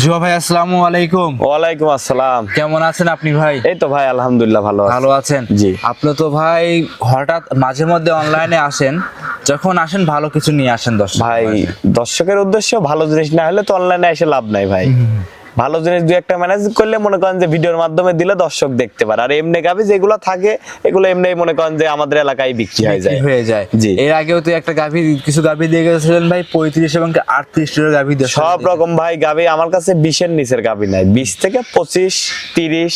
জুয়া ভাই আসসালামু আলাইকুম। ওয়ালাইকুম আসসালাম। কেমন আছেন আপনি ভাই? এই তো ভাই আলহামদুলিল্লাহ ভালো ভালো আছেন? জি। আপনি তো ভাই হঠাৎ মাঝে মধ্যে অনলাইনে আসেন যখন আসেন ভালো কিছু নিয়ে আসেন দর্শক ভাই দর্শকের উদ্দেশ্য ভালো জিনিস না হলে তো অনলাইনে এসে লাভ নাই ভাই। ভালো জিনিস দুই একটা ম্যানেজ করলে মনে করেন যে ভিডিওর মাধ্যমে দিলে দর্শক দেখতে পারে। আর এমনি গাবি যেগুলো থাকে এগুলো এমনি মনে করেন যে আমাদের এলাকায় বিক্রি হয়ে যায়। হয়ে যায়। জি। এর আগেও তো একটা গাভী কিছু গাভী দিয়ে গেছিলেন ভাই পঁয়ত্রিশ এবং আটত্রিশ টাকার গাভী দিয়ে সব রকম ভাই গাবি আমার কাছে বিশের নিচের গাবি নাই। বিশ থেকে পঁচিশ তিরিশ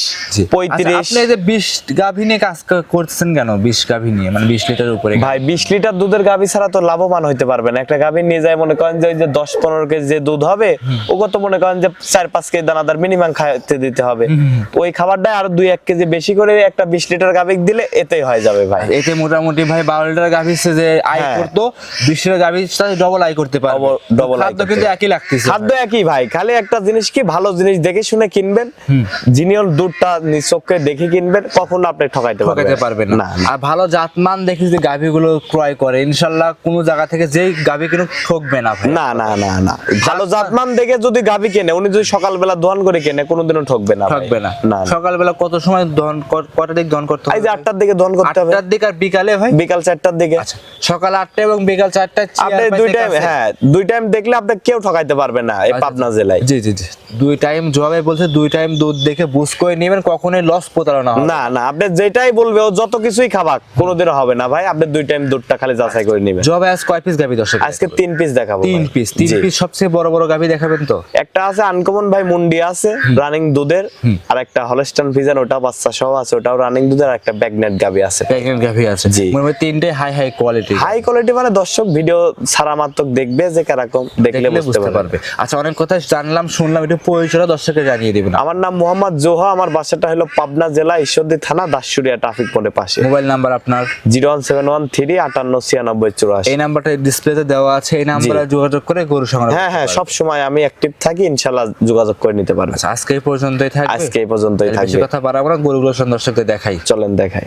পঁয়ত্রিশ। আচ্ছা, আপনি যে বিশ গাভী নিয়ে কাজ ক- করতেছেন কেন? বিশ গাভী নিয়ে মানে বিশ লিটার উপরে? ভাই বিশ লিটার দুধের গাভি ছাড়া তো লাভবান হইতে পারবে না। একটা গাভি নিয়ে যায় মনে করেন যে ওই যে দশ পনেরো কেজি যে দুধ হবে ওকে তো মনে করেন যে চার পাঁচ কেজি দানাদার মিনিমাম খাইতে দিতে হবে। ওই খাবারটা আরও দুই এক কেজি বেশি করে একটা বিশ লিটার গাভি দিলে এতেই হয়ে যাবে ভাই। এতে মোটামুটি ভাই বারো লিটার গাভী সে যে আয় হ্যাঁ। করতো বিশ লিটার গাভী ডবল আয় করতে পারবে। Double খাদ্য কিন্তু একই লাগতেছে খাদ্য একই ভাই খালি একটা জিনিস কি ভালো জিনিস দেখে শুনে কিনবেন জিনিয়ল দুধটা নিচকে দেখে কিনবেন কখনো আপনি ঠকাইতে ঠকাইতে পারবেন না। আর ভালো জাতমান দেখে যে গাভীগুলো ক্রয় করে ইনশাল্লাহ কোনো জায়গা থেকে যেই গাভী কিনুক ঠকবে না ভাই। না না না না। ভালো জাতমান দেখে যদি গাভি কেনে উনি যদি সকালবেলা দোয়ান করে কেনে কোনোদিনও ঠকবে না ঠকবে না। সকালবেলা কত সময় দহন কর- কটা দিক দহন করতে হবে এই যে আটটার দিকে দোয়ান করতে হবে। আটটার দিক আর বিকালে ভাই? বিকাল চারটার দিকে। আচ্ছা সকাল আটটা এবং বিকাল চারটা আপনি দুই টাইম হ্যাঁ দুই টাইম দেখলে আপনি কেউ ঠকাইতে পারবে না এই পাবনা জেলায়। জি জি জি। দুই টাইম জবাই বলছে দুই টাইম দুধ দেখে বুঝ করে নেবেন কখনোই লস প্রতারণা হবে না। না আপনি যেটাই বলবে ও যত কিছুই খাবাক কোনোদিনও হবে না ভাই। আপনি দুই টাইম দুধটা খালি যাচাই করে নেবেন। জবাই আজ কয় পিস গাভী দর্শক? আজকে তিন পিস দেখাবো তিন পিস তিন পিস সবচেয়ে বড় বড় গাভী দেখাবেন তো? একটা আছে আনকমন ভাই মুন্ডি আছে রানিং দুধের আর একটা হলস্টান ফিজান ওটা বাচ্চা সহ আছে ওটাও রানিং দুধের আর একটা ব্যাগনেট গাবি আছে। প্রেগনেন্ট গাভী আছে। জি। মনে তিনটে high high quality high quality মানে দর্শক ভিডিও ছাড়া মাত্র দেখবে যে কীরকম দেখলে বুঝতে পারবে। আচ্ছা অনেক কথা জানলাম শুনলাম একটু পরিচয়টা দর্শককে জানিয়ে দিবেন। আমার নাম মোহাম্মদ জোহা আমার বাসাটা হলো পাবনা জেলা ঈশ্বরদী থানা দাসুরিয়া ট্রাফিক মোড়ের পাশে। মোবাইল নাম্বার আপনার? Zero one seven one three আটান্ন ছিয়ানব্বই চুরাশি। এই নাম্বারটা ডিসপ্লেতে দেওয়া আছে এই নাম্বারে যোগাযোগ করে গরু সংগ্রহ হ্যাঁ হ্যাঁ সব সময় আমি অ্যাক্টিভ থাকি ইনশাল্লাহ যোগাযোগ করে নিতে পারবে। আচ্ছা আজকে এই পর্যন্তই থাকবে। আজকে এই পর্যন্তই থাকবে। কথা বাড়াবো না গরুগুলো দর্শকদের দেখাই। চলেন দেখাই।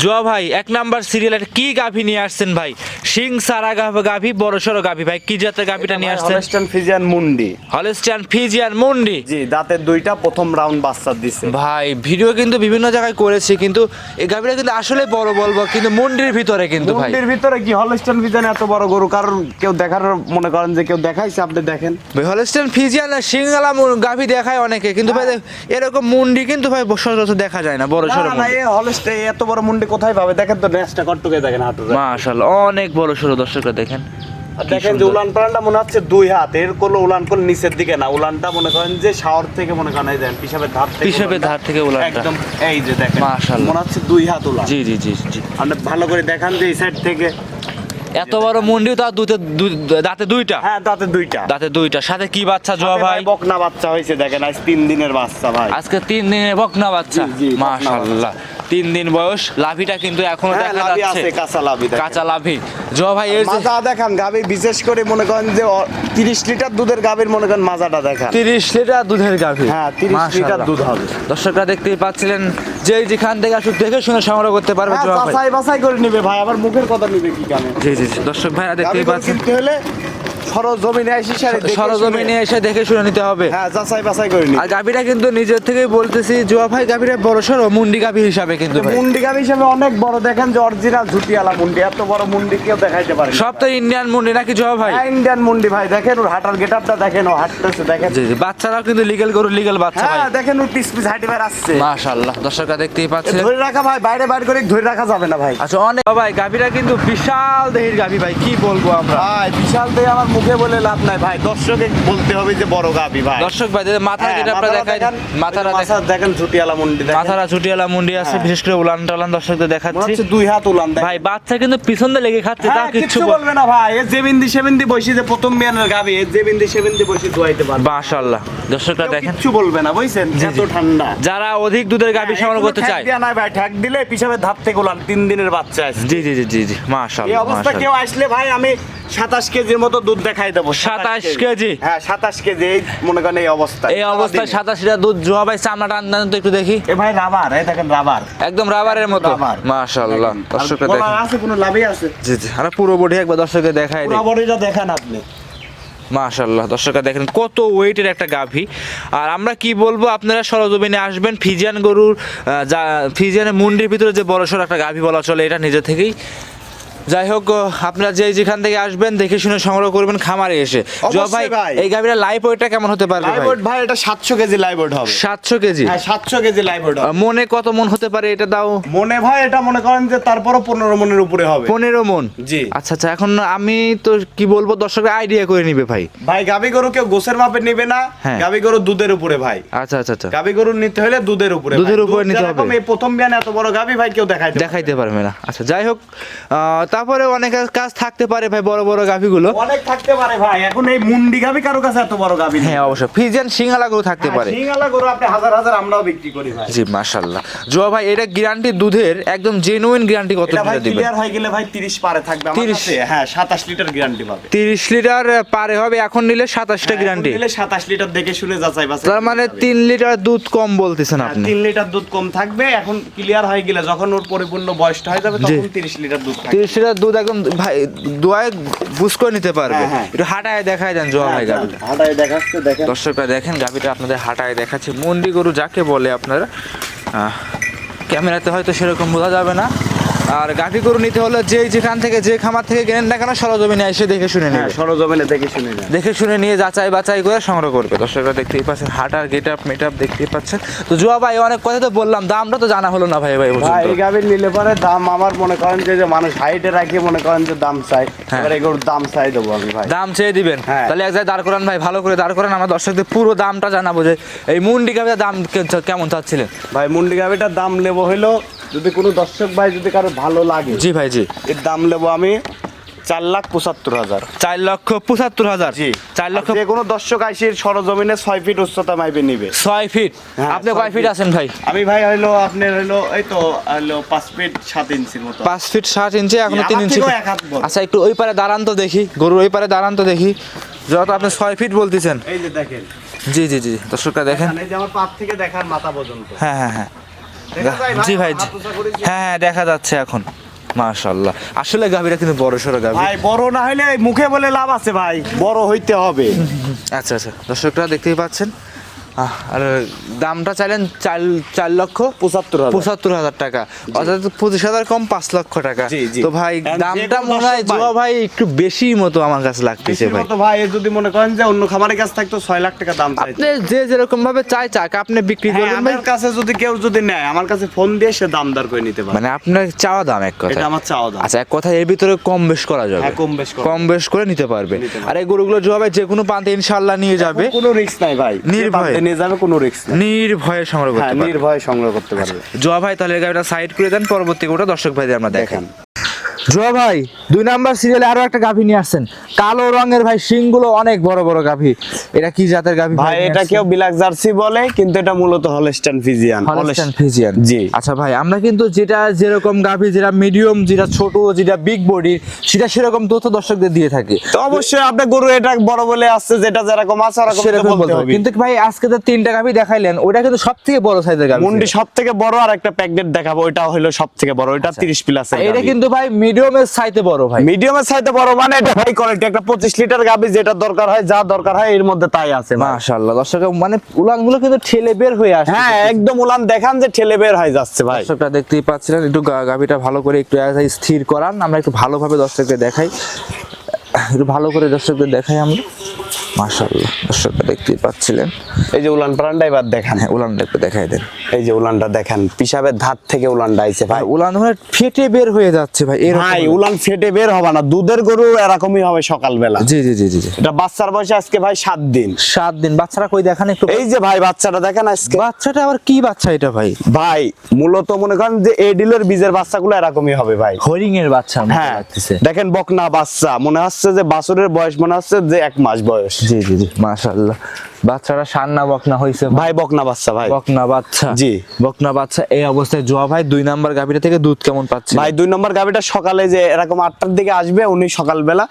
জোয়া ভাই এক নাম্বার সিরিয়ালের কি গাভী নিয়ে আসছেন ভাই? সিং সারা গাভী বড় সড়ো গাভী। ভাই কি জাতের গাভীটা নিয়ে আসছেন? হলস্টান ফিজিয়ান মুন্ডি। হলস্টান ফিজিয়ান মুন্ডি? জি দাঁতের দুইটা প্রথম রাউন্ড বাচ্চা দিছে। ভাই ভিডিও কিন্তু বিভিন্ন জায়গায় করেছি কিন্তু এই গাভীটা কিন্তু আসলে বড় বলব কিন্তু মুন্ডির ভিতরে কিন্তু ভাই। মুন্ডির ভিতরে কি হলস্টান ফিজিয়ান এত বড় গরু? কারণ কেউ দেখার মনে করেন যে কেউ দেখাইছে আপনি দেখেন। ভাই হলস্টান ফিজিয়ান আর সিংগালা গাভী দেখায় অনেকে কিন্তু ভাই এরকম মুন্ডি কিন্তু ভাই সচরাচর দেখা যায় না বড় সড়ো না, এই হলস্টান এত বড় মুন্ডি কোথায় পাবে? দেখেন তো নেসটা কটটুকে দেখেন হাঁটু মাশাআল্লাহ অনেক বড় সড়ো দর্শকরা দেখেন। দেখেন যে উলান পালানটা মনে হচ্ছে দুই হাত। এর কোনো উলান কোন নিচের দিকে না উলানটা মনে করেন যে শাওর থেকে মনে করেন দেন পিসাবের ধার থেকে পিছাবের ধার থেকে উলানটা। একদম এই যে দেখেন মাশাআল্লাহ। মনে হচ্ছে দুই হাত উলান। জি জি জি জি আপনি ভালো করে দেখান যে এই সাইড থেকে। এত বড় মুন্ডি তো আর দুতে দাঁতে দুইটা? হ্যাঁ দাঁতে দুইটা। দাঁতে দুইটা। সাথে কি বাচ্চা সাথে ভাই? বকনা বাচ্চা হয়েছে দেখেন আজ তিন দিনের বাচ্চা ভাই। আজকে তিন দিনের বকনা বাচ্চা। মাশাআল্লাহ। তিন দিন বয়স লাভিটা কিন্তু এখনও হ্যাঁ দেখা যাচ্ছে। কাঁচা লাভি। কাঁচা লাভি। জোয়া ভাই যে মাজা দেখান গাবি বিশেষ করে মনে করেন যে তিরিশ লিটার দুধের গাবির মনে করেন মাজাটা দেখান। তিরিশ লিটার দুধের গাভী হ্যাঁ তিরিশ লিটার দুধ হবে। দর্শকরা দেখতেই পাচ্ছিলেন যে যেখান থেকে আসুক দেখে শুনে সংগ্রহ করতে পারবে হ্যাঁ, জোয়া ভাই। বাছাই বাছাই করে নিবে ভাই আবার মুখের কথা নিবে কি কানে। জি জি জি। দর্শক ভাইরা দেখতেই গাবি পাচ্ছেন। হলে সরজমিনে সারে সরজমিনে এসে দেখে শুনে নিতে হবে। হ্যাঁ যাচাই বাছাই করে আর কিন্তু নিজের থেকেই বলতেছি জোয়া ভাই গাভীরা বড় সড়ো মুন্ডি গাভী হিসাবে কিন্তু মুন্ডি গাবি হিসেবে অনেক বড় দেখেন যে অরিজিনাল ঝুটিয়ালা মুন্ডি এত বড় মুন্ডি কেউ দেখাইতে পারে সব তো ইন্ডিয়ান মুন্ডি নাকি জোয়া ভাই? ইন্ডিয়ান মুন্ডি ভাই দেখেন ওর হাঁটার গেটআপটা দেখেন ও হাঁটতেছে দেখেন। জি জি বাচ্চারাও কিন্তু লিগেল গরু লিগেল বাচ্চা ভাই। হ্যাঁ দেখেন পিস পিস হাঁটি ভাই আসছে মাশাআল্লাহ দর্শকরা দেখতেই পাচ্ছেন। ধরে রাখা ভাই বাইরে বাইরে করে ধরে রাখা যাবে না ভাই। আচ্ছা অনেক ভাই গাভীরা কিন্তু বিশাল দেহের গাভী ভাই কি বলব আমরা? ভাই বিশাল দিয়ে আমার মুখে বলে লাভ নাই ভাই। দর্শকে বলতে হবে যে বড় গাবি ভাই। দর্শক ভাই মাথা হ্যাঁ, যেটা আপনারা দেখেন, মাথারা দেখেন। ঝুটিয়ালা মুন্ডি দেখেন। মাথারা ছুটিয়ালা মুন্ডি আছে হ্যাঁ। বিশেষ করে উলান টালান দর্শকদের দেখাচ্ছি। দুই হাত উলান ভাই বাচ্চা কিন্তু পিছন দিয়ে লেগে খাচ্ছে তা হ্যাঁ, কিচ্ছু বলবে না ভাই। এ যে বিন্দি সে বসি যে প্রথম বিয়ানের গাবি এ যে বিন্দি সে বিন্দি বসি ধোয়াইতে পারবে। মাশাআল্লাহ। দর্শকরা দেখেন। কিচ্ছু বলবে না বুঝছেন? এত ঠান্ডা। যারা অধিক দুধের গাবি সংগ্রহ করতে চায়। নাই ভাই ঠ্যাক দিলে পিছাবে ধাপ থেকে উলান তিন দিনের বাচ্চা আছে। জি জি জি জি জি এই মাশাআল্লাহ। অবস্থা কেউ আসলে ভাই আমি সাতাশ কেজির মতো দুধ দেখাই দেবো 27 কেজি? হ্যাঁ সাতাশ কেজি এই মনে করেন এই অবস্থা। এই অবস্থায় সাতাশ লিটার দুধ জোয়া ভাই চামড়াটা আন্দান তো একটু দেখি। এ ভাই রাবার এই দেখেন রাবার। একদম রাবারের মতো। মাশাআল্লাহ দেখেন। দর্শকরা দেখেন। আছে কোনো লাভই আছে। জি জি আর পুরো বডি একবার দর্শকদের দেখাই পুরো দিই বডিটা দেখেন আপনি। মাশাল্লাহ দর্শকরা দেখেন কত ওয়েটের একটা গাভী। আর আমরা কি বলব আপনারা সরজমিনে আসবেন ফিজিয়ান গরুর যা ফিজিয়ানের মুন্ডির ভিতরে যে বড় সড়ো একটা গাভী বলা চলে এটা নিজে থেকেই যাই হোক আপনারা যে যেখান থেকে আসবেন দেখে শুনে সংগ্রহ করবেন খামারে এসে। ভাই। এই গাভীরা লাইভ ওয়েটটা কেমন হতে পারবে ভাই? ভাই এটা সাতশো কেজি লাইবোর্ড হবে। সাতশো কেজি? হ্যাঁ সাতশো কেজি লাইবোর্ড আহ, মনে কত মন হতে পারে এটা দাও? মনে ভাই এটা মনে করেন যে তারপরও পনেরো মনের উপরে হবে। পনেরো মন? জি। আচ্ছা আচ্ছা এখন আমি তো কি বলব দর্শকরা আইডিয়া করে নিবে ভাই। ভাই গাবি গরু কেউ গোসের মাপে নিবে না। হ্যাঁ। গাবি গরু দুধের উপরে ভাই। আচ্ছা আচ্ছা আচ্ছা। গাবি গরু নিতে হলে দুধের উপরে দুধের উপরে নিতে হবে। এই প্রথম বিয়ান এত বড় গাবি ভাই কেউ দেখাইতে দেখাইতে পারবে না। আচ্ছা যাই হোক আহ, তারপরে অনেক কাজ থাকতে পারে ভাই বড় বড় গাভিগুলো। অনেক থাকতে পারে ভাই। এখন এই মুন্ডি গাভি কারও কাছে এত বড় গাভি হ্যাঁ অবশ্যই। ফিজিয়ান সিঙ্গালা গরু থাকতে হ্যাঁ, পারে। সিঙ্গালা গরু আপনি হাজার হাজার আমরাও বিক্রি করি ভাই। জি মাশাআল্লাহ। জোয়া ভাই এটা গ্যারান্টি দুধের একদম জেনুইন গ্যারান্টি কত লিটার দিবেন? ক্লিয়ার হয়ে গেলে ভাই 30 পারে থাকবে আমার কাছে। হ্যাঁ 27 লিটার গ্যারান্টি পাবে। 30 লিটার পারে হবে এখন নিলে 27টা গ্যারান্টি নিলে 27 লিটার দেখে শুনে যাচাই বাছাই তার মানে 3 লিটার দুধ কম বলতেছেন হ্যাঁ, আপনি। 3 লিটার দুধ কম থাকবে। এখন ক্লিয়ার হয়ে গেলে যখন ওর পরিপূর্ণ বয়সটা হয়ে যাবে তখন 30 লিটার দুধ থাকবে। 30 সেটা দুধ একদম ভাই দোয়ায় বুঝ করে নিতে পারবে। হ্যাঁ, হ্যাঁ। একটু হাঁটায় দেখায় দেন জোয়া ভাই হ্যাঁ, গাভীটা। হাঁটায় দেখাচ্ছে দেখেন। দর্শকরা দেখেন গাভীটা আপনাদের হাঁটায় দেখাচ্ছে। মন্দি গরু যাকে বলে আপনারা ক্যামেরাতে হয়তো সেরকম বোঝা যাবে না। আর গাভি গরু নিতে হলে যে যেখান থেকে যে খামার থেকে কেনেন না কেন সরজমিনে এসে দেখে শুনে হ্যাঁ নেবে। সরজমিনে দেখে শুনে নেন দেখে শুনে নিয়ে যাচাই বাছাই করে সংগ্রহ করবে। দর্শকরা দেখতেই পাচ্ছেন হাঁটার গেট আপ মেট আপ দেখতেই পাচ্ছেন। তো জুয়া ভাই অনেক কথা তো বললাম দামটা তো জানা হলো না ভাই ভাই ভাই এই গাভীর নিলে পরে দাম আমার মনে করেন যে যে মানুষ হাইটে রাখি মনে করেন যে দাম চাই। হ্যাঁ। এবার এগুলোর দাম চাই দেবো আমি ভাই। দাম চেয়ে দিবেন? হ্যাঁ। তাহলে এক জায়গায় দাঁড় করান ভাই ভালো করে দাঁড় করান। আমার দর্শকদের পুরো দামটা জানাব যে এই মুন্ডি গাভিটার দাম কেমন চাচ্ছিলেন? ভাই মুন্ডি গাভীটার দাম নেব হইল যদি কোনো দর্শক ভাই যদি কারও ভালো লাগে জি ভাই জি। এর দাম নেব আমি চার লাখ পঁচাত্তর হাজার। চার লক্ষ পঁচাত্তর হাজার? জি। চার লক্ষ যে কোনো দর্শক আইসির সরজমিনে ছয় ফিট উচ্চতা মাইবে নিবে। ছয় ফিট? হ্যাঁ, আপনি কয় ফিট আছেন ভাই? আমি ভাই হইল আপনার হইল এই তো হইল পাঁচ ফিট সাত ইঞ্চির মতো। পাঁচ ফিট সাত ইঞ্চি এখনও তিন ইঞ্চি। আচ্ছা একটু ওই পারে দাঁড়ান তো দেখি গরুর ওই পারে দাঁড়ান তো দেখি। যত আপনি ছয় ফিট বলতেছেন। এই যে দেখেন। জি জি জি দর্শকরা দেখেন। এই যে আমার পাত থেকে দেখার মাথা পর্যন্ত। হ্যাঁ হ্যাঁ হ্যাঁ? জি ভাই জি। হ্যাঁ হ্যাঁ দেখা যাচ্ছে এখন। মাশাল্লাহ আসলে গাভীরা কিন্তু বড় সড়ো গাভী। ভাই বড় না হইলে মুখে বলে লাভ আছে ভাই। বড় হইতে হবে। আচ্ছা আচ্ছা। দর্শকরা দেখতেই পাচ্ছেন আর দামটা চাইলেন চার চার লক্ষ পঁচাত্তর পঁচাত্তর হাজার টাকা। অর্থাৎ পঁচিশ হাজার কম পাঁচ লক্ষ টাকা। তো ভাই যে দামটা মনে হয় ভাই- জোয়া ভাই একটু বেশি মতো আমার কাছে লাগতেছে ভাই। ভাই যদি মনে করেন যে অন্য খামারের কাছে থাকতো ছয় লাখ টাকা দাম আপনি যে যেরকম ভাবে চাই চাক আপনি বিক্রি হ্যাঁ, করবেন আমার কাছে যদি কেউ যদি নেয় আমার কাছে ফোন দিয়ে সে দাম দর করে নিতে পারে। মানে আপনার চাওয়া দাম এক কথা এটা আমার চাওয়া দাম। আচ্ছা এক কথা এর ভিতরে কম বেশ করা যাবে। হ্যাঁ, কম বেশ কম বেশ করে নিতে পারবে। আর এই গরুগুলো জবাবে যে কোনো প্রান্তে ইনশাল্লাহ নিয়ে যাবে। কোনো রিস্ক নাই ভাই। নির্ভয়ে। নিয়ে যাবে কোনো রিস্ক নির্ভয়ে সংগ্রহ হ্যাঁ করতে পারবে। নির্ভয়ে সংগ্রহ করতে পারবে। জোয়া ভাই তাহলে গাড়িটা সাইড করে দেন পরবর্তী গোটা দর্শক ভাইদের আমরা দেখান। জোয়া ভাই দুই নাম্বার সিরিয়ালে আরও একটা গাভী নিয়ে আসছেন। কালো রঙের ভাই শিংগুলো অনেক বড় বড় গাভী। এটা কি জাতের গাভী ভাই এটা কেউ বিলাক জার্সি বলে কিন্তু এটা মূলত হলস্টাইন ফিজিয়ান হলস্টাইন ফিজিয়ান জি। আচ্ছা ভাই আমরা কিন্তু যেটা যেরকম গাভী যেটা মিডিয়াম যেটা ছোট যেটা বিগ বডি সেটা সেরকম তথ্য দর্শকদের দিয়ে থাকি। তো অবশ্যই আপনি গরু এটা বড় বলে আসছে যেটা যেরকম আছে তো সেরকম বলতে হবে। কিন্তু ভাই আজকে তো তিনটা গাভী দেখাইলেন ওটা কিন্তু সব থেকে বড় সাইজের গাভী মুন্ডি ছিল। সব থেকে বড় আর একটা প্যাকেট দেখাবো ওইটা হলো সব থেকে বড় ওইটা তিরিশ প্লাস এটা কিন্তু ভাই মিডিয়ামের সাইতে বড় ভাই। মিডিয়ামের সাইতে বড় মানে এটা ভাই কোয়ালিটি একটা পঁচিশ লিটার গাবি যেটা দরকার হয় যা দরকার হয় এর মধ্যে তাই আছে মাশাআল্লাহ দর্শক মানে উলানগুলো কিন্তু ঠেলে বের হয়ে আসছে। হ্যাঁ একদম উলান দেখান যে ঠেলে বের হয়ে যাচ্ছে ভাই। দর্শকটা দেখতেই পাচ্ছিলেন একটু গা- গাভীটা ভালো করে একটু স্থির করান আমরা একটু ভালোভাবে দর্শককে দেখাই। একটু ভালো করে দর্শকদের দেখাই আমরা। মাশাআল্লাহ দর্শকরা দেখতেই পাচ্ছিলেন। এই যে উলান প্রাণটা এবার দেখান। হ্যাঁ উলানটা একটু দেখাই দেন। এই যে উলানটা দেখেন পিসাবের ধার থেকে উলানটা আইছে ভাই। উলান ধরে ফেটে বের হয়ে যাচ্ছে ভাই এরকম ভাই উলান। ফেটে বের হবে না দুধের গরু এরকমই হবে সকালবেলা। জি জি জি জি জি। এটা বাচ্চার বয়সে আজকে ভাই সাত দিন। সাত দিন বাচ্চারা কই দেখান একটু। এই যে ভাই বাচ্চাটা দেখেন আজকে। বাচ্চাটা আবার কি বাচ্চা এটা ভাই? ভাই মূলত মনে করেন যে এডিলের বীজের বাচ্চাগুলো এরকমই হবে ভাই। হরিং এর বাচ্চা হ্যাঁ দেখেন বকনা বাচ্চা মনে হচ্ছে যে বাছুরের বয়স মনে হচ্ছে যে এক মাস বয়স। জি জি জি মাশাআল্লাহ। বাচ্চাটা সান্না বকনা হয়েছে ভাই। বকনা বাচ্চা ভাই। বকনা বাচ্চা। জি। বকনা বাচ্চা এই অবস্থায় জোয়া ভাই দুই নাম্বার গাভীটা থেকে দুধ কেমন পাচ্ছে? ভাই দুই নম্বর গাভিটা সকালে যে এরকম আটটার দিকে আসবে উনি সকালবেলা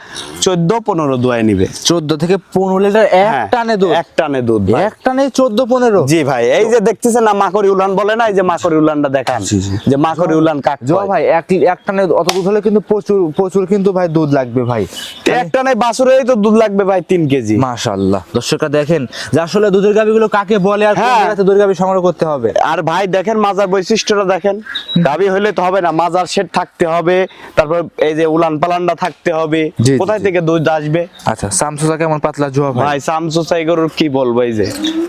চোদ্দ পনেরো দোয়ায় নিবে। চোদ্দ থেকে পনেরো লিটার এক হ্যাঁ, টানে দুধ? এক টানে দুধ। এক টানে চোদ্দ পনেরো? জি ভাই এই যে দেখতেছেন না মাকড়ি উলান বলে না এই যে মাকড়ি উলানটা দেখান। যে মাকড়ি উলান কাক জোয়া ভাই এক এক টানে অত দুধ হলে কিন্তু প্রচুর প্রচুর কিন্তু ভাই দুধ লাগবে ভাই। এক টানে বাছুরেই তো দুধ লাগবে ভাই তিন কেজি। মাশাআল্লাহ। দর্শকরা দেখেন যে আসলে দুধের গাভীগুলো কাকে বলে আর কোন হ্যাঁ। জায়গাতে দুধের গাভী সংগ্রহ করতে হবে? আর ভাই দেখেন মাজার বৈশিষ্ট্যটা দেখেন। গাবি হইলে তো হবে না মাজার সেট থাকতে হবে তারপর এই যে উলান পালানটা থাকতে হবে। কোথায় থেকে দুধ আসবে? আচ্ছা সামসুসা কেমন পাতলা জোয়া ভাই? ভাই সামসু সাইগরুর কি বলব এই যে।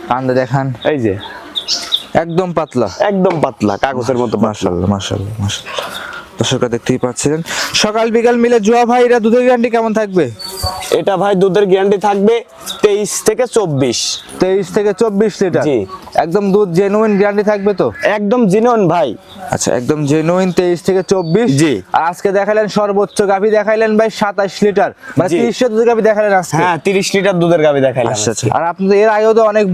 আন্দা দেখান। এই যে। একদম পাতলা। একদম পাতলা কাগজের মতো মাশাআল্লাহ মাশাআল্লাহ মাশাআল্লাহ। দর্শকরা দেখতেই পাচ্ছিলেন সকাল বিকাল মিলে জোয়া ভাই এরা দুধের গ্যারান্টি কেমন থাকবে? এটা ভাই দুধের গ্যারান্টি থাকবে তেইশ থেকে চব্বিশ। তেইশ থেকে চব্বিশ লিটার? জি। একদম দুধ জেনুইন গ্যারান্টি থাকবে তো? একদম জিনিয়ন ভাই। আচ্ছা একদম জেনুইন তেইশ থেকে চব্বিশ। জি। আজকে দেখালেন সর্বোচ্চ গাভী দেখাইলেন ভাই সাতাশ লিটার। মানে তিরিশ দুধ গাভী দেখালেন আজকে? হ্যাঁ তিরিশ লিটার দুধের দেখাইলাম আচ্ছা আচ্ছা। আর আপনাদের এর আগেও তো অনেক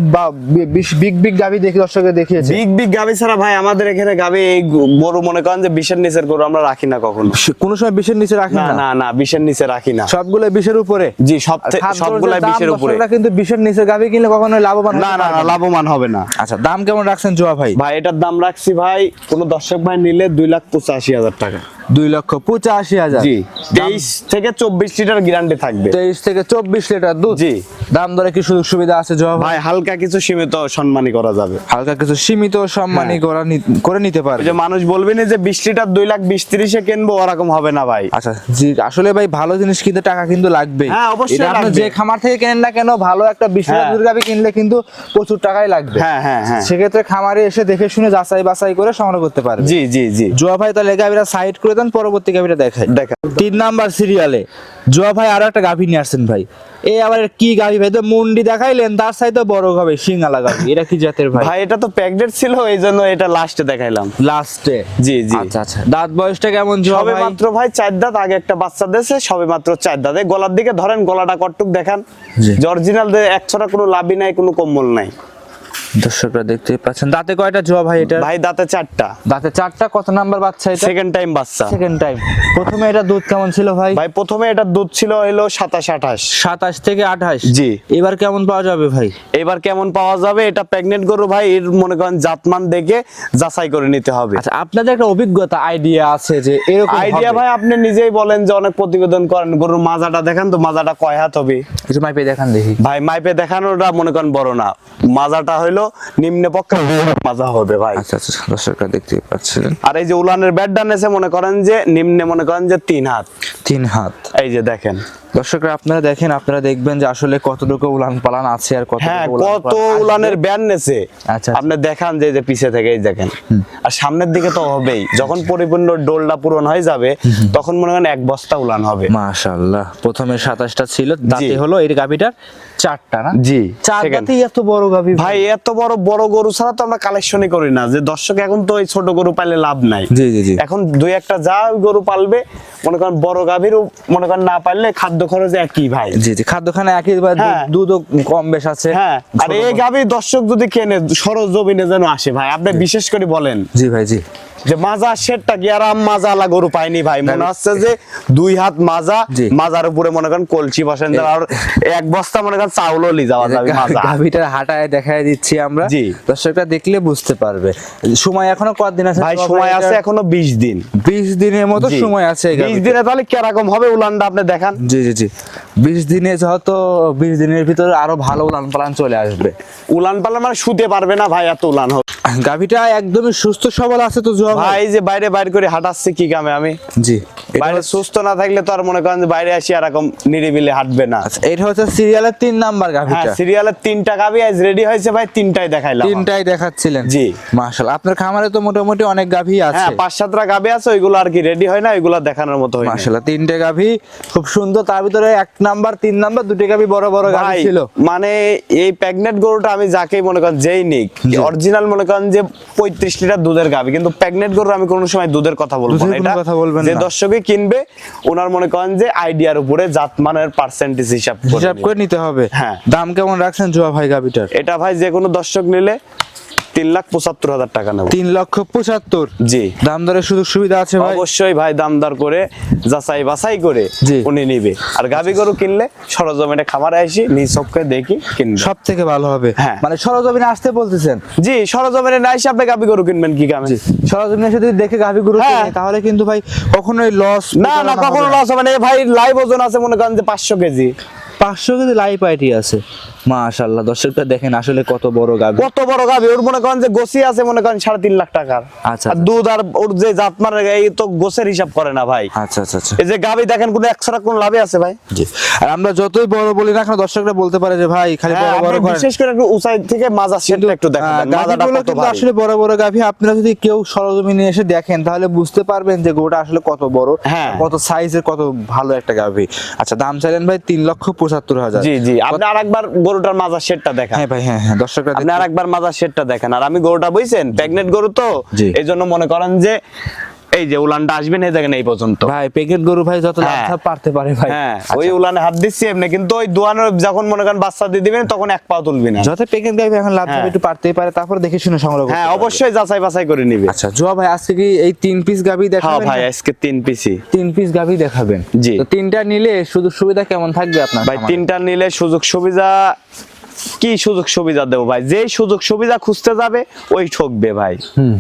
বিগ বিগ গাভী দেখি দর্শকের দেখিয়েছে। বিগ বিগ গাবি ছাড়া ভাই আমাদের এখানে গাবি এই গরু মনে করেন যে বিশের নিচের গরু আমরা রাখি না কখনো। কোনো সময় বিশের নিচে রাখেন না না? না না বিশের নিচে রাখি না। সবগুলো বিশের উপরে? জি সব সবগুলাই বিশের উপরে। কিন্তু বিশের নিচে গাবি কিনলে কখনো লাভবান না। না না লাভবান হবে না। আচ্ছা দাম কেমন রাখছেন জোয়া ভাই? ভাই এটার দাম রাখছি ভাই কোন দর্শক ভাই নিলে দুই লাখ পঁচাশি হাজার টাকা। দুই লক্ষ পঁচাশি হাজার। জি তেইশ থেকে চব্বিশ লিটার গ্যারান্টি থাকবে। তেইশ থেকে চব্বিশ লিটার দুধ। জি। দাম দরে কি সুযোগ সুবিধা আছে জোয়া ভাই? হালকা কিছু সীমিত সম্মানী করা যাবে। হালকা কিছু সীমিত সম্মানী করা করে নিতে পারবে। যে মানুষ বলবে না যে বিশ লিটার দুই লাখ বিশ তিরিশে কিনবো ওরকম হবে না ভাই। আচ্ছা জি আসলে ভাই ভালো জিনিস কিনতে টাকা কিন্তু লাগবে হ্যাঁ, অবশ্যই। যে খামার থেকে কেনেন না কেন ভালো একটা বিশ হ্যাঁ। লিটার গাভী কিনলে কিন্তু প্রচুর টাকাই লাগবে। হ্যাঁ হ্যাঁ হ্যাঁ। সেক্ষেত্রে খামারে এসে দেখে শুনে যাচাই বাছাই করে সংগ্রহ করতে পারে জি জি জি। জোয়া ভাই তাহলে গাভীরা সাইড করে দেন পরবর্তী গাভীরা দেখায় দেখা তিন নাম্বার সিরিয়ালে জোয়া ভাই আরও একটা গাভী নিয়ে আসছেন ভাই। এই আবার কি গাভী ভাই? তো মুন্ডি দেখাইলেন তার সাইতে বড় গাভী সিঙ্গালা গাভী। এটা কি জাতের ভাই? ভাই এটা তো প্যাকডেট ছিল এই জন্য এটা লাস্টে দেখাইলাম। লাস্টে জি জি। আচ্ছা আচ্ছা। দাঁত বয়সটা কেমন জোয়া ভাই? মাত্র ভাই চার দাঁত আগে একটা বাচ্চা দেশে সবে মাত্র চার দাঁত। গলার দিকে ধরেন গলাটা কটটুক দেখান। অরিজিনাল এক ছড়া কোনো লাভই নাই কোনো কম্বল নাই। দর্শকরা দেখতে পাচ্ছেন। দাঁতে কয়টা জোয়া ভাই এটা? ভাই দাঁতে চারটা। দাঁতে চারটা? কত নাম্বার বাচ্চা এটা? সেকেন্ড টাইম বাচ্চা। সেকেন্ড টাইম প্রথমে এটা দুধ কেমন ছিল ভাই? ভাই প্রথমে এটা দুধ ছিল হলো সাতাশ আঠাশ। সাতাশ থেকে আঠাশ? জি। এবার কেমন পাওয়া যাবে ভাই? এবার কেমন পাওয়া যাবে? এটা গরু ভাই এর মনে করেন জাতমান দেখে যাচাই করে নিতে হবে। আচ্ছা আপনাদের একটা অভিজ্ঞতা আইডিয়া আছে যে এরকম আইডিয়া ভাই আপনি নিজেই বলেন যে অনেক প্রতিবেদন করেন। গরুর মাজাটা দেখেন তো মাজাটা কয় হাত হবে? কিছু মাইপে দেখান দেখি। ভাই মাইপে দেখানোটা মনে করেন বড় না। মাজাটা হইল নিম্ন পক্ষে মাজা হবে ভাই। আচ্ছা আচ্ছা দর্শকরা দেখতে পাচ্ছিলেন। আর এই যে উলানের ব্যাট ডানেছে মনে করেন যে নিম্নে মনে করেন যে তিন হাত। তিন হাত। এই যে দেখেন। দর্শকরা আপনারা দেখেন আপনারা দেখবেন যে আসলে কতটুকু উলান পালান আছে আর কত হ্যাঁ কত উলানের ব্যান নেছে। আচ্ছা। আপনি দেখান যে যে পিছে থেকে এই দেখেন। আর সামনের দিকে তো হবেই। যখন পরিপূর্ণ ডোলটা পূরণ হয়ে যাবে তখন মনে করেন এক বস্তা উলান হবে। মাশাআল্লাহ। প্রথমে সাতাশটা ছিল দাঁতে। হলো এই গাভিটার চারটা না? জি চার। দাঁতেই এত বড় গাভি ভাই। এত বড় বড় গরু ছাড়া তো আমরা কালেকশনই করি না। যে দর্শক এখন তো ওই ছোট গরু পাইলে লাভ নাই। জি জি জি। এখন দুই একটা যা গরু পালবে মনে করেন বড় গাভীরও মনে করেন না পারলে খাদ্য খরচ একই ভাই। জি জি খাদ্য খাদ্যখানা একই ভাই হ্যাঁ। দুধও কম বেশ আছে। হ্যাঁ আর এই গাভী দর্শক যদি কেনে সরজ জমিনে যেন আসে ভাই আপনি বিশেষ করে বলেন। জি ভাই জি। যে মাজা শেরটা কি আর মাজা আলা গরু পাইনি ভাই। মনে হচ্ছে যে দুই হাত মাজা মাজার উপরে মনে করেন কলসি বসেন আর এক বস্তা মনে করেন চাউলও লি যাওয়া যাবে মাজা। গাভিটার হাঁটায় দেখায় দিচ্ছি আমরা। জি। দর্শকরা দেখলে বুঝতে পারবে। সময় এখনও কতদিন আছে? ভাই সময় আছে এখনও বিশ দিন। বিশ দিনের মতো সময় আছে এই বিশ গাভীটার। দিনে তাহলে কীরকম হবে? উলানটা আপনি দেখান। জি জি জি। বিশ দিনে যত বিশ দিনের ভিতরে আরও ভালো উলান পালান চলে আসবে। উলান পালা মানে শুতে পারবে না ভাই এত উলান হবে গাভিটা একদমই সুস্থ সবল আছে তো জোয়া ভাই যে বাইরে বাইরে করে হাঁটাচ্ছে কি কামে আমি? জি বাইরে সুস্থ না থাকলে তো আর মনে করেন যে বাইরে আসি এরকম নিরিবিলি হাঁটবে না। আচ্ছা এটা হচ্ছে সিরিয়ালের তিন নাম্বার হ্যাঁ সিরিয়ালের তিনটা গাবি আজ রেডি হয়েছে ভাই তিনটাই দেখাইলাম তিনটাই দেখাচ্ছিলেন। জি। মাশাআল্লাহ আপনার খামারে তো মোটামুটি অনেক গাভী আছে। হ্যাঁ পাঁচ সাতটা গাবি আছে ওইগুলো আর কি রেডি হয় না ওইগুলো দেখানোর মতো হয়। মাশাআল্লাহ তিনটে গাভী খুব সুন্দর তার ভিতরে এক নাম্বার তিন নাম্বার দুটো গাভি বড় বড় ভাই, ছিল। মানে এই প্রেগনেন্ট গরুটা আমি যাকেই মনে করেন যেই নিক অরিজিনাল মনে করেন যে পঁয়ত্রিশ লিটার দুধের গাবি। কিন্তু প্রেগনেন্ট গরু আমি কোনো সময় দুধের কথা বলব না। এটা কথা বলবেন যে না। দর্শকই কিনবে ওনার মনে করেন যে আইডিয়ার উপরে জাতমানের পার্সেন্টেজ হিসাব করে হিসাব করে নিতে হবে। হ্যাঁ। দাম কেমন রাখছেন জোয়া ভাই গাভিটার এটা ভাই যে কোনো দর্শক নিলে তিন লাখ পঁচাত্তর হাজার টাকা নেব। তিন লক্ষ পঁচাত্তর? জি। দাম দরের সুযোগ সুবিধা আছে ভাই? অবশ্যই ভাই দামদার করে যাচাই বাছাই করে উনি নিবে। আর গাবি গরু কিনলে সরজমিনে খামারে আসি নিজ চোখে দেখি কিনবে। সব থেকে ভালো হবে। হ্যাঁ। মানে সরজমিনে আসতে বলতেছেন? জি সরজমিনে না এসে আপনি গাবি গরু কিনবেন কি কামে সরজমিনে এসে যদি দেখে গাভি গরু হ্যাঁ। কিনে, তাহলে কিন্তু ভাই কখনোই লস না না কখনো লস হবে না। ভাই লাইভ ওজন আছে মনে করেন যে পাঁচশো কেজি। পাঁচশো কেজি লাইভ আইটি আছে। মাশাল্লাহ দর্শকটা দেখেন আসলে কত বড় গাভি কত বড় গাবি ওর মনে করেন যে গোসি আছে মনে করেন সাড়ে তিন লাখ টাকার। আচ্ছা, আর দুধ আর ওর যে জাত এই তো গোসের হিসাব করে না ভাই। আচ্ছা আচ্ছা আচ্ছা। এই যে গাবি দেখেন কোনো টাকা কোন লাভে আছে ভাই? জি। আর আমরা যতই বড় বলি না কেন দর্শকরা বলতে পারে যে ভাই খালি হ্যাঁ, বড় বড় করেন বিশেষ করে একটু উঁচাই থেকে মাজা সেটা একটু দেখেন মাজাটা কত ভারী। আসলে বড় বড় গাভী আপনারা যদি কেউ সরজমিনে এসে দেখেন তাহলে বুঝতে পারবেন যে গোটা আসলে কত বড় হ্যাঁ। কত সাইজের কত ভালো একটা গাভী আচ্ছা দাম চাইলেন ভাই তিন লক্ষ পঁচাত্তর হাজার। জি জি। আপনি আরেকবার গরুটার মাজার শেডটা দেখেন। হ্যাঁ ভাই হ্যাঁ হ্যাঁ দর্শকরা আপনি আরেকবার মাজার শেডটা দেখেন। আর আমি গরুটা বুঝছেন প্রেগনেন্ট গরু তো এইজন্য এই জন্য মনে করেন যে এই যে উলানটা আসবেন এই দেখেন এই পর্যন্ত। ভাই প্যাকেট গরু ভাই যত হ্যাঁ। লাভ পারতে পারে ভাই। হ্যাঁ আচ্ছা, ওই উলানে হাত দিচ্ছি এমনি কিন্তু ওই দোয়ানোর যখন মনে করেন বাচ্চা দিয়ে দিবেন তখন এক পাও তুলবি না। যত প্যাকেট গাভী এখন লাভ হ্যাঁ। একটু পারতেই পারে তারপর দেখে শুনে সংগ্রহ হ্যাঁ অবশ্যই যাচাই বাছাই করে নিবে। আচ্ছা জুয়া ভাই আজকে কি এই তিন পিস গাভী হ্যাঁ দেখাবেন ভাই আজকে তিন পিসি তিন পিস গাভী দেখাবেন। জি। তো তিনটা নিলে সুযোগ সুবিধা কেমন থাকবে আপনার ভাই তিনটা নিলে সুযোগ সুবিধা কি সুযোগ সুবিধা দেবো ভাই? যেই সুযোগ সুবিধা খুঁজতে যাবে ওই ঠকবে ভাই। হুম।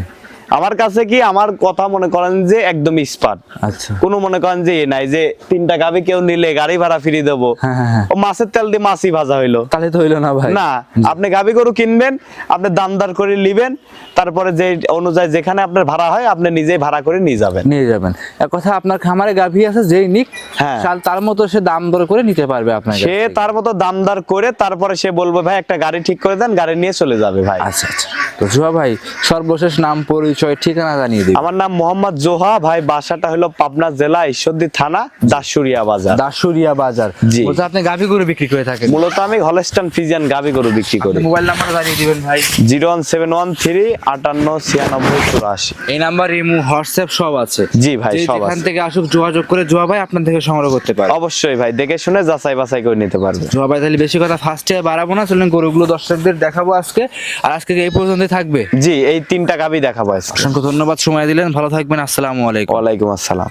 আমার কাছে কি আমার কথা মনে করেন যে একদম স্পাট আচ্ছা। কোনো মনে করেন যে নাই যে তিনটা গাবি কেউ নিলে গাড়ি ভাড়া ফিরিয়ে দেবো। হ্যাঁ, হ্যাঁ, হ্যাঁ। ও মাছের তেল দিয়ে মাছই ভাজা হইল। তাহলে তো হইল না ভাই। না আপনি গাবি গরু কিনবেন আপনি দামদার করে নিবেন তারপরে যে অনুযায়ী যেখানে আপনার ভাড়া হয় আপনি নিজেই ভাড়া করে নিয়ে যাবেন। নিয়ে যাবেন। এক কথা আপনার খামারে গাভী আছে যেই নিক হ্যাঁ। তার মতো সে দাম দর করে নিতে পারবে আপনার কাছ সে তার মতো দাম দর করে তারপরে সে বলবে ভাই একটা গাড়ি ঠিক করে দেন গাড়ি নিয়ে চলে যাবে ভাই। আচ্ছা আচ্ছা। তো জুয়া ভাই সর্বশেষ নাম পরিচয় ঠিকানা জানিয়ে দিন আমার নাম মোহাম্মদ জোহা ভাই বাসাটা হলো পাবনা জেলা ঈশ্বরদী থানা দাসুরিয়া বাজার। দাসুরিয়া বাজার। জি। আপনি গাভী গরু বিক্রি করে থাকেন। মূলত আমি হলস্টান ফিজিয়ান গাবি গরু বিক্রি করি। মোবাইল নাম্বার জানিয়ে দিবেন ভাই। Zero one seven one three আটান্ন ছিয়ানব্বই চুরাশি। এই নাম্বার ইমো হোয়াটসঅ্যাপ সব আছে। জি ভাই, সব আছে। থেকে আসুক যোগাযোগ করে জুয়া ভাই আপনার থেকে সংগ্রহ করতে পারে। অবশ্যই ভাই দেখে শুনে যাচাই বাছাই করে নিতে পারবে। জুয়া ভাই তাহলে বেশি কথা ফার্স্টে বাড়াবো না চলুন গরুগুলো দর্শকদের দেখাবো আজকে। আর আজকে এই পর্যন্তই থাকবে? জি এই তিনটা গাবি দেখাবো আজকে। অসংখ্য ধন্যবাদ সময় দিলেন। ভালো থাকবেন আসসালামু আলাইকুম। ওয়ালাইকুম আসসালাম।